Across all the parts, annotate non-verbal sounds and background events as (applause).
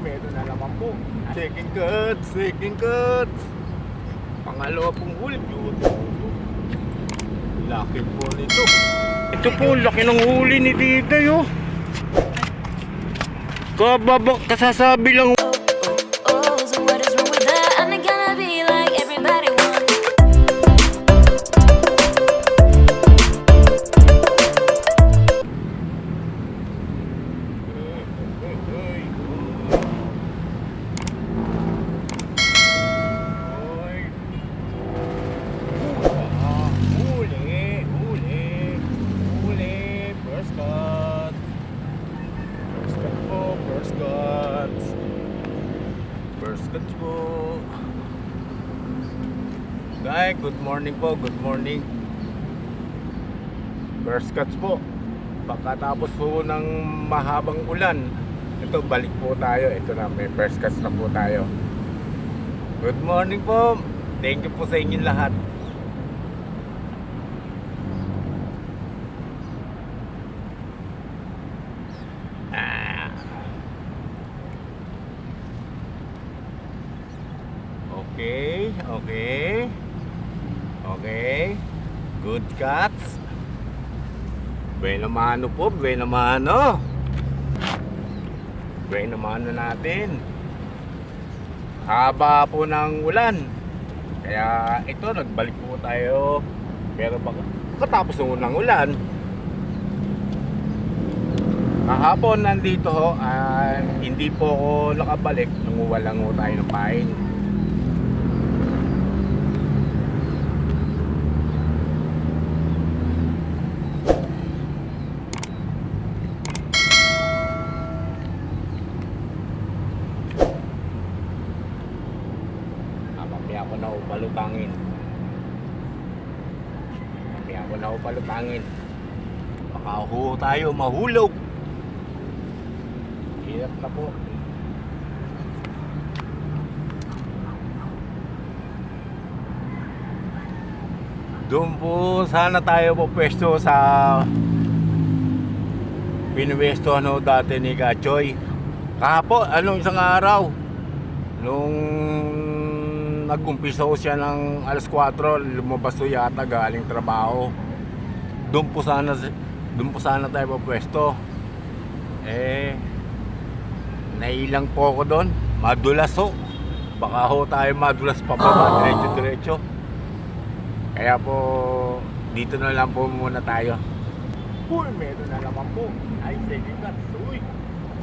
meron na naman po. Second cut, second cut. Pangalawa pong huli, beautiful. Laki po nito. Ito po, laki ng huli ni Tita yo. Kababa, kasasabi lang. Good morning po, good morning. First cuts po. Pagkatapos po ng mahabang ulan, ito balik po tayo. Ito na, may first cuts na po tayo. Good morning po. Thank you po sa inyong lahat. Ah. Okay, okay. Okay. Good cuts. Buena mano po, buena mano. Buena mano natin. Haba po ng ulan. Kaya ito, nagbalik po tayo. Pero baka katapos ng unang ulan, kahapon nandito ho, ah, hindi po ako nakabalik. Nanguha lang ho tayo ng pain. Ah, mamaya ko na upalutangin. Mamaya ko na upalutangin. Baka tayo mahulog. Hirap na po. Doon po sana tayo po pwesto sa pinwesto ano dati ni Kachoy. Kapo, anong isang araw? Nung nag-umpisa siya ng alas 4, lumabas ko yata galing trabaho. Doon po sana doon po sana tayo pwesto. Eh nailang po ako doon. Madulas ho. Baka ho tayo madulas pa baba, diretso-diretso. Kaya po dito na lang po muna tayo. Uy, meron na naman po. Ay, second cuts. Uy.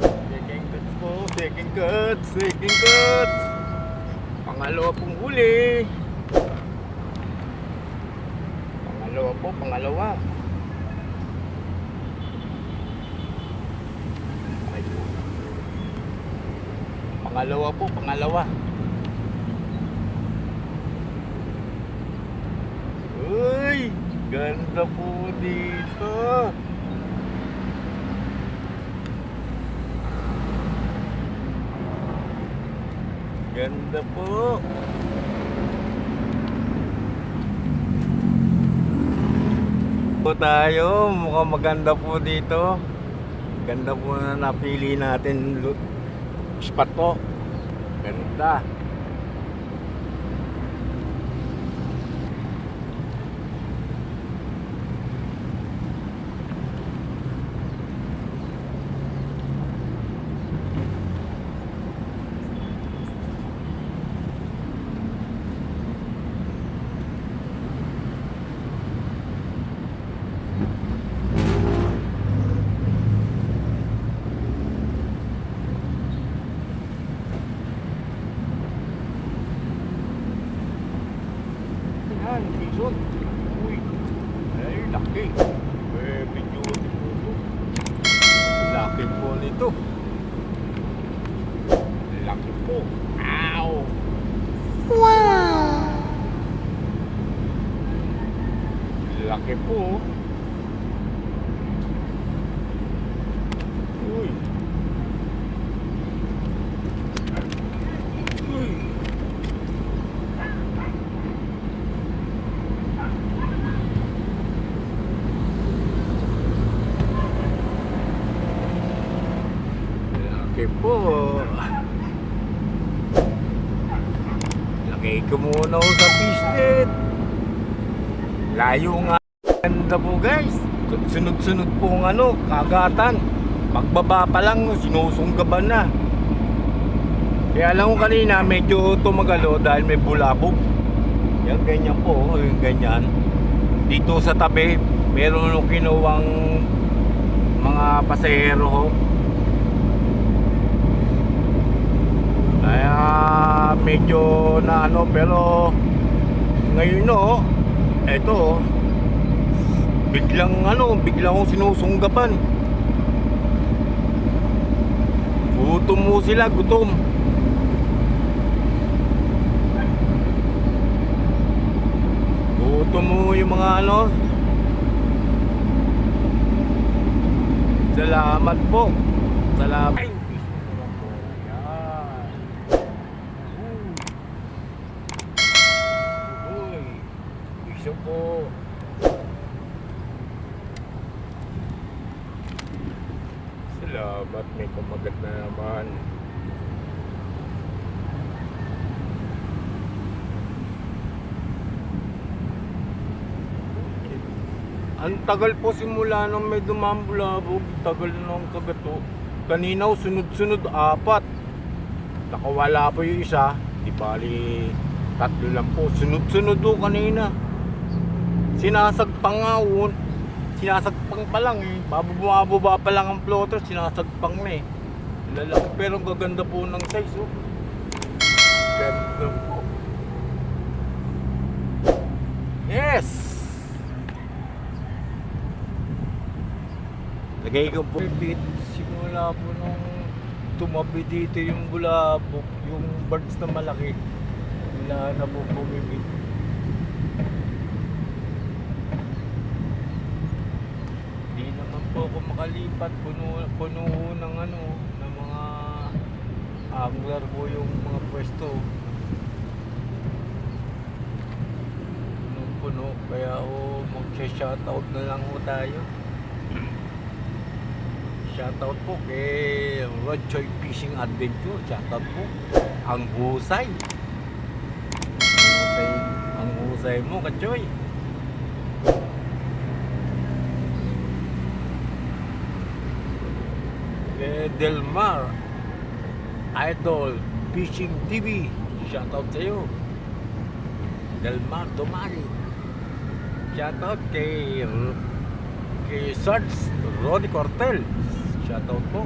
Second cuts po. Second cuts. Second cuts. Pangalawa pong huli. Pangalawa po, pangalawa. Pangalawa po, pangalawa. Uy, ganda po dito. Ganda po. Po tayo, mukhang maganda po dito. Ganda po na napili natin spot po. Ganda. Sige po. Lagay ko muna sa fishnet. Layo nga. Ganda po guys. Sunod-sunod po ng ano, kagatan. Pagbaba pa lang, sinusunggaban na. Kaya alam ko kanina, medyo tumagalo dahil may bulabog. Yan, ganyan po. Oh, yung ganyan. Dito sa tabi, meron kinuwang mga pasahero ko Kaya medyo na ano, pero ngayon no, eto, biglang ano, biglang akong sinusunggaban. Gutom mo sila, gutom. Gutom mo yung mga ano. Salamat po. Salamat. Ay, Yan. Uy. Piso po. Salamat, may kumagat na naman. Ang tagal po simula nung may dumambulabog, tagal nung kagato. Kanina sunod-sunod apat. Nakawala po yung isa, di bali tatlo lang po. Sunod-sunod po kanina. Sinasagpang nga un. Sinasagpang pa lang eh. Bababa pa lang ang floater, sinasagpang na eh. Lalaki pero ang gaganda po ng size oh. Ganda po. Yes! Lagay ko po bit simula po nung tumabi dito yung bulabog, yung birds na malaki. Wala na po bumibit. Di naman po ako makalipat, puno, puno ng ano, ng mga angler po yung mga pwesto. Punong-puno, kaya o mag-shoutout na lang po tayo. Shoutout po kay Rodchoy Fishing Adventure. Shoutout po. Ang husay. Husay, ang husay mo, Kachoy. Kay Delmar Idol Fishing TV. Shoutout sa iyo. Delmar Domari. Shoutout kay kay Sarge Ronnie Cortel. Shoutout po.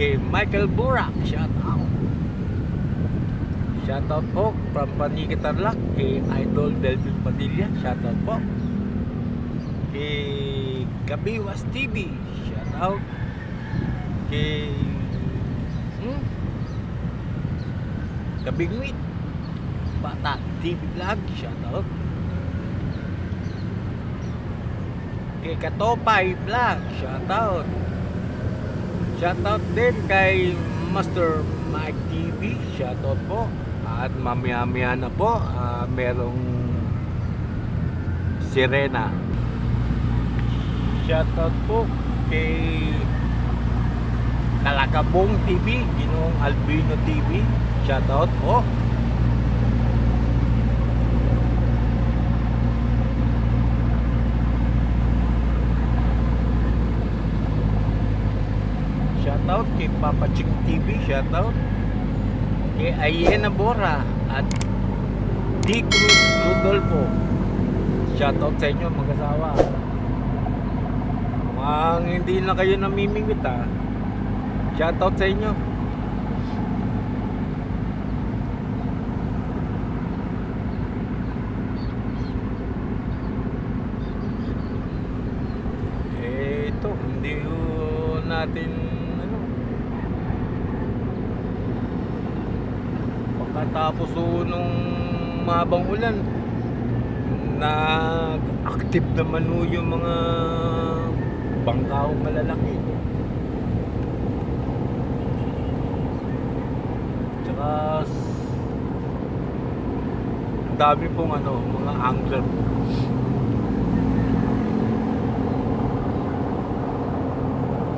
Kay Michael Bura. Shoutout. Shoutout po from Paniki Tarlac kay Idol Delvin Padilla. Shoutout po. Kay Kabiwas TV. Shoutout. Kay hmm? Kabingwit. Bata TV Vlog. Shoutout. Kay Katopay Vlog, shoutout. Shoutout din kay Master Mike TV, shoutout po. At mamaya-maya na po, ah, merong Sirena. Shoutout po kay Kalakabong TV, Ginoong Albino TV, shoutout po. Shoutout kay Papa Ching TV, shoutout. Kay Ayena Bora at D. Cruz Rodolfo. Shoutout sa inyo mag-asawa. Mukhang hindi na kayo namimingwit ha. Shoutout sa inyo. Eh, ito, hindi ko natin ano pagkatapos ho nung mabang ulan. Na active naman ho yung mga bangkaw malalaki. Tsaka dami pong ano mga angler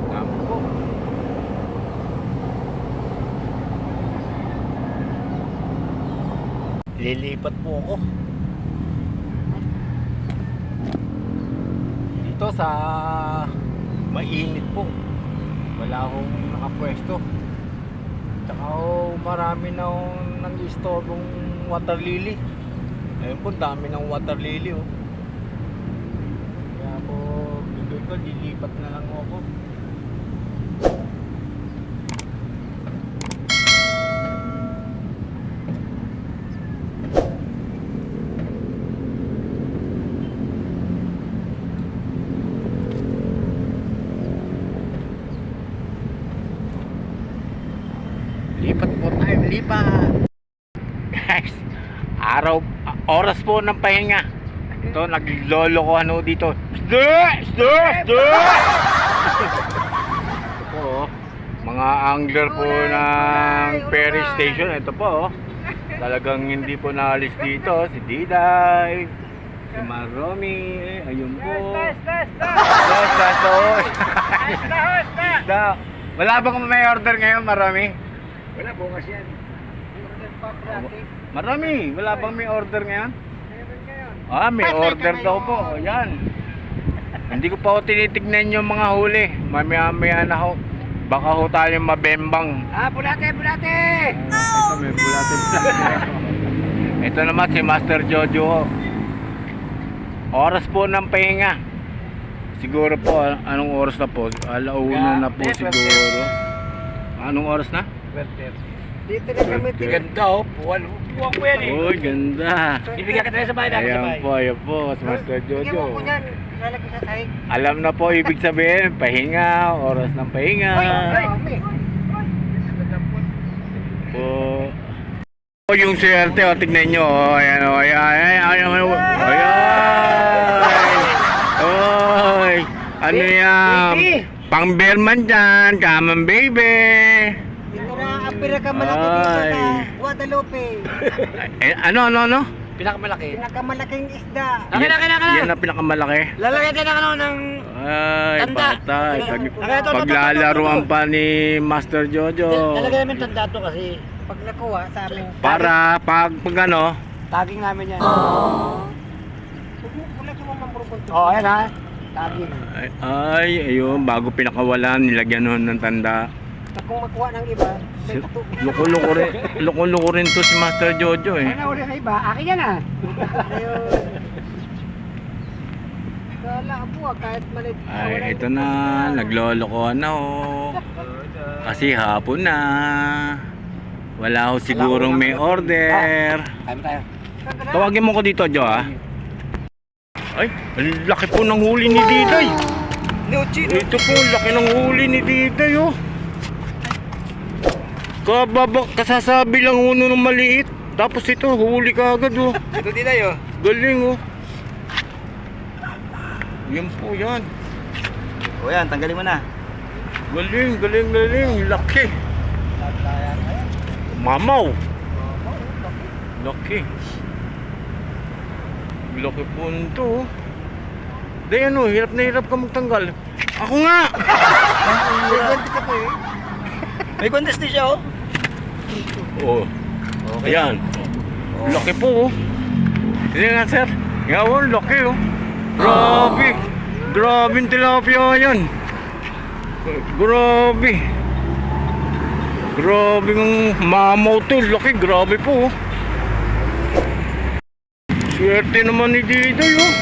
dami po lilipat po ako. Dito sa mainit po. Wala akong nakapwesto. Tsaka oh, marami na akong nang-istobong water lily. Ayun po, dami ng water lily oh. Kaya po, bigay ko, lilipat na lang ako. Lipat po lipat! Guys, araw, oras po ng pahinga. Ito, naglolo ko ano dito. Stir! Stir! Stir! Ito po, oh. mga angler po ng ferry station. Ito po, oh. talagang hindi po naalis dito. Si Diday, si Maromi, ayun po. Stas, oh. Isda. Wala bang may order ngayon, Maromi? Wala, bukas yan. Marami, wala bang may order ngayon? Ah, may order daw po. Ayan. Hindi ko pa ho tinitignan yung mga huli. Mamaya-maya na ho. Baka ho tayo mabembang. Ah, bulate, bulate! Ito, may bulatin Ito naman si Master Jojo ho. Oras po ng pahinga. Siguro po, an- anong oras na po? Alauna na po Yeah, siguro. Anong oras na? Dito na kami. Birthday. Ganda oh. Puwan. Puwan ko yan eh. Uy, ganda. Ibigyan ka tayo sa bahay namin sa Ayan bahay. po, ayan po, si Master Jojo. lalagay sa sahig. Alam na po ibig sabihin, pahinga, oras ng pahinga. Po. Po yung swerte, o, tignan nyo, o, ayan, o, ayan, ayan, ayan, ayan, ayan, oy, ano yan, pang Berman dyan, kamang baby. Pinakamalaki Ay. dito sa Guadalupe. (laughs) Eh, ano, ano, ano? Pinakamalaki? Pinakamalaking isda. Yan, yan ang pinakamalaki. Lalagyan din ng ano ng... Ay, Tanda. patay. Pag, Okay, ito, ito, ito, paglalaruan pa ni Master Jojo. namin tanda to kasi... Pag nakuha sa amin. Para pag, pag ano, Tagging namin yan. Wala sa mga mambrupon to. Oo, ayan ha. Tagging. ay, ay, ayun, bago pinakawalan, nilagyan nun ng tanda. Kung makuha ng iba, may Si- patu- Loko-loko rin, (laughs) loko-loko rin to si Master Jojo eh. Ano uli sa iba? Akin yan ah. Ayun. Kala po ah, kahit malit. Ay, ito na, naglolokohan na oh. Kasi hapon na. Wala ho sigurong may order. Tayo. Tawagin mo ko dito, Jo, ha? Ay, laki po ng huli ni Diday. Nuchi, Ito po, laki ng huli ni Diday, oh. Kababa, kasasabi lang uno ng maliit. Tapos ito, huli ka agad, oh. (laughs) Ito din tayo. Galing, oh. Yan po, yan. O yan, tanggalin mo na. Galing, galing, galing. Laki. Mamaw. Laki. Laki po nito. oh. Day ano, hirap na hirap ka magtanggal. Ako nga! (laughs) May contest ako eh. May contest din siya oh. Oo. Oh. Ayan. Laki po oh. Hindi nga sir. Oh, laki oh. Grabe. Grabe yung tilapia yan. Grabe. Grabe ng mamaw to. Laki. Grabe po oh. Swerte naman ni Diday oh.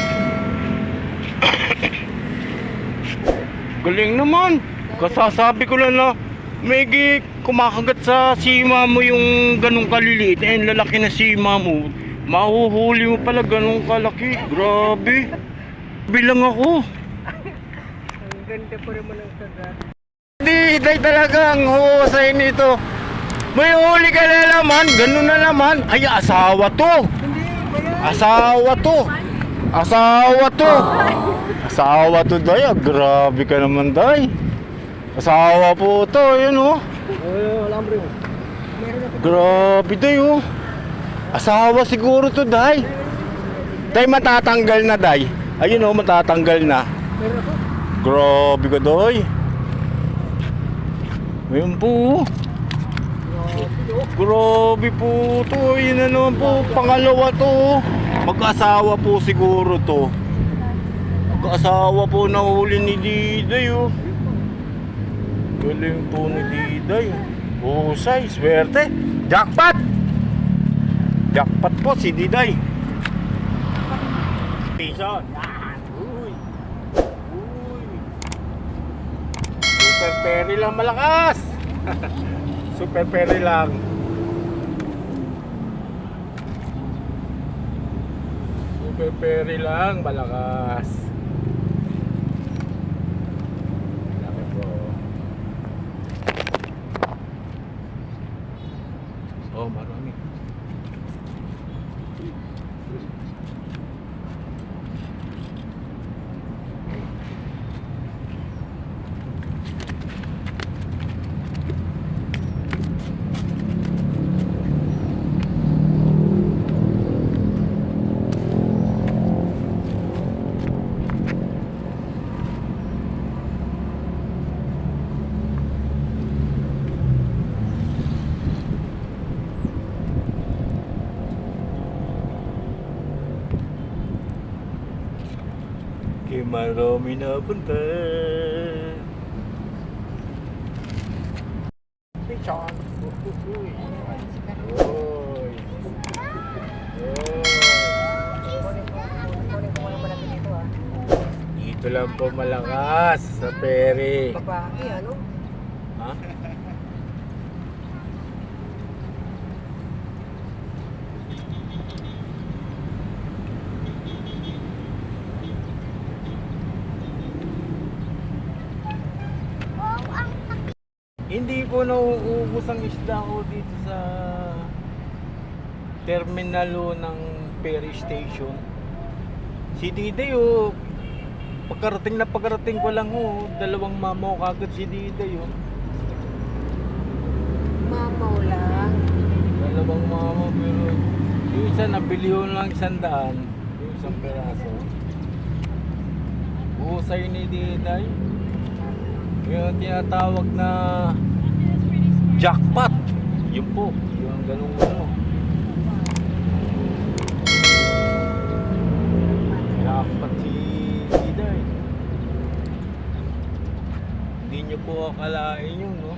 (coughs) Galing naman. Kasasabi ko lang na may kumakagat sa sima mo yung ganong kaliliit. Eh, lalaki na sima mo. Mahuhuli mo pala ganong kalaki. Grabe. Bilang ako. Ang ganda pa rin mo ng sagat. Di, day talagang husay nito. May huli ka na naman. Ganun na naman. Ay, asawa to. Hindi. Asawa to. Asawa to. Asawa to, day. Ah, grabe ka naman, day. Asawa po to. Yun, oh. Wala mo. Grabe day oh. Asawa siguro to day. Day matatanggal na day. Ayun oh, matatanggal na. Grabe ka day. Ayun po. oh. Grabe po to. Yun naman po. Pangalawa to. Mag-asawa po siguro to. Mag-asawa po na huli ni Diday oh. Galing po ni Diday. Husay, swerte. Jackpot! Jackpot po si Diday. Piso. Yan. Uy. Uy. Super Perry lang malakas. (laughs) Super Perry lang. Super Perry lang malakas. Dami po. Oh, marami. Kay marami na punta. Picture. Uy. Uy. Dito lang po malakas sa pere. Babae, ano? Ha? Hindi po nauubos ang isda ko dito sa terminal ng ferry station. Si Diday oh, pagkarating na pagkarating ko lang oh, dalawang mamaw kagad si Diday oh. Mamaw lang. Dalawang mamaw pero yung isa nabili ko lang isang daan, yung isang peraso. Husay ni Diday. Yung tinatawag na jackpot. Yun po, yung ganung ano. Jackpot si Diday. Hindi nyo po akalain yun, no?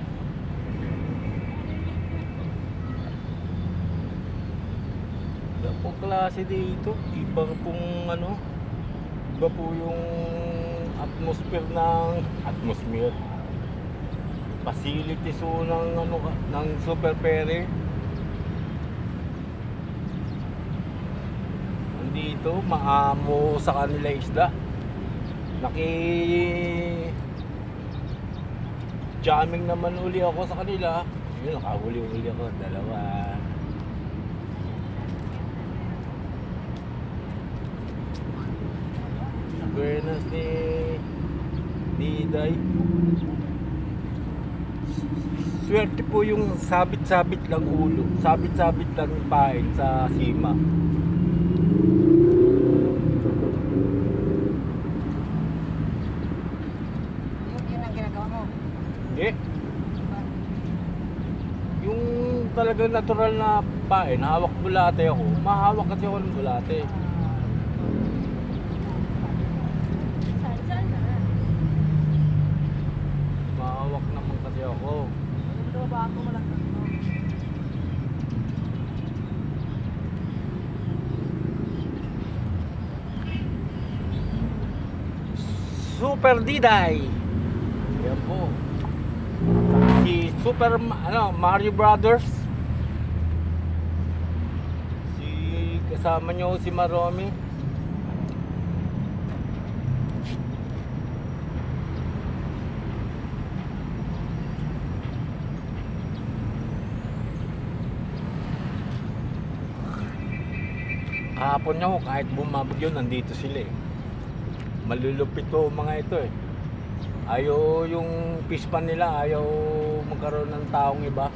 Iba po klase dito. Iba pong ano, iba po yung atmosphere ng atmosphere. Facilities po ng ano ng Super Ferry. Nandito, maamo sa kanila isda. Naki jamming naman uli ako sa kanila. Yun, nakahuli-uli ako. Dalawa. Buenas ni Diday. Swerte po yung sabit-sabit lang ulo. Sabit-sabit lang pain sa sima. Yun, yun ang ginagawa mo. Hindi. Yung talagang natural na pain, hawak bulate ako. Mahawak kasi ako ng bulate. Mahawak naman kasi ako. Ito, bago mo lang. Super Diday. Yan po. Si Super ano, Mario Brothers. Si kasama nyo si Maromi. Kahapon nyo, kahit bumabag yun, nandito sila eh malulupit to mga ito eh. Ayaw yung pispan nila, ayaw magkaroon ng taong iba.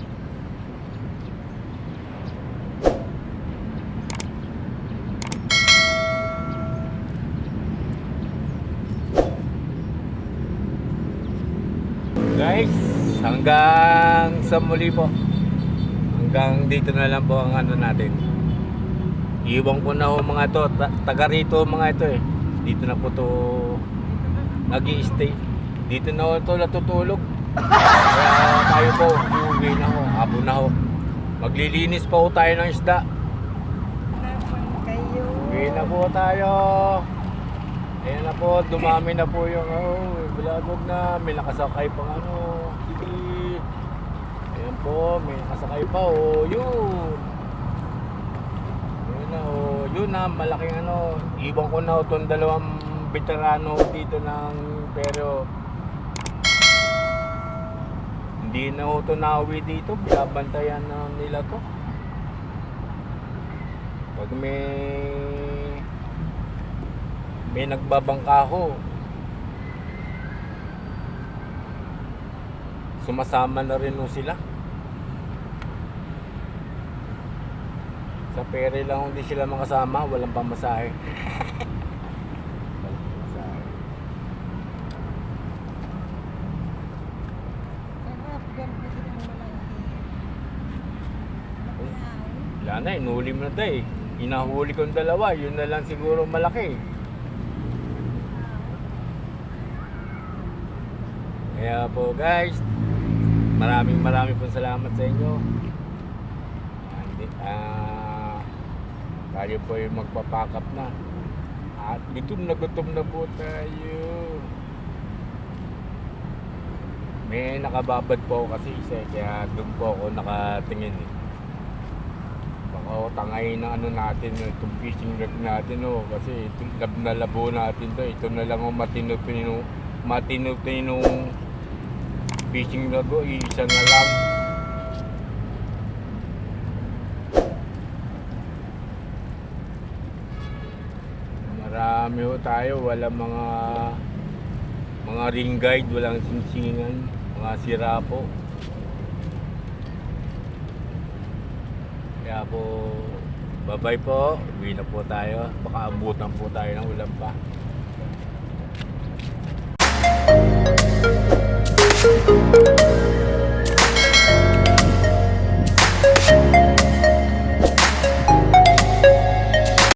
Guys, hanggang sa muli po. Hanggang dito na lang po ang ano natin. Iwan ko na ho mga to. Ta- taga rito mga ito eh. Dito na po to nag stay Dito na to natutulog. Kaya tayo po, uuwi na ho. Hapon na ho. Maglilinis pa ho tayo ng isda. Uwi na po tayo. Ayan na po, dumami na po yung oh, bulabog na. May nakasakay pang ano. Sige. Ayan po, may nakasakay pa oh. Yun. Yun na malaking ano. Iwan ko na itong dalawang veterano dito ng pero hindi na ho ito nauwi dito. Binabantayan na nila to. Pag may may nagbabangka ho sumasama na rin ho sila pere lang hindi sila makasama walang pamasahe walang pamasahe wala na inuli mo na tayo eh. inahuli ko yung dalawa yun na lang siguro malaki Kaya po guys, maraming maraming po salamat sa inyo. Andi, ah, tayo po yung magpapakap na. At gutom na gutom na po tayo. May nakababad po ako kasi isa kaya doon po ako nakatingin eh. Baka o tangay ng ano natin, itong fishing rod natin oh, kasi itong lab na labo natin to, ito na lang ang matino pinino, matino pinino fishing rod ko, isa na lang. marami ho tayo. Wala mga mga ring guide walang singsingan. Mga sira po. Kaya po bye bye po. Uwi na po tayo. Baka abutan po tayo ng ulan pa. Thank you.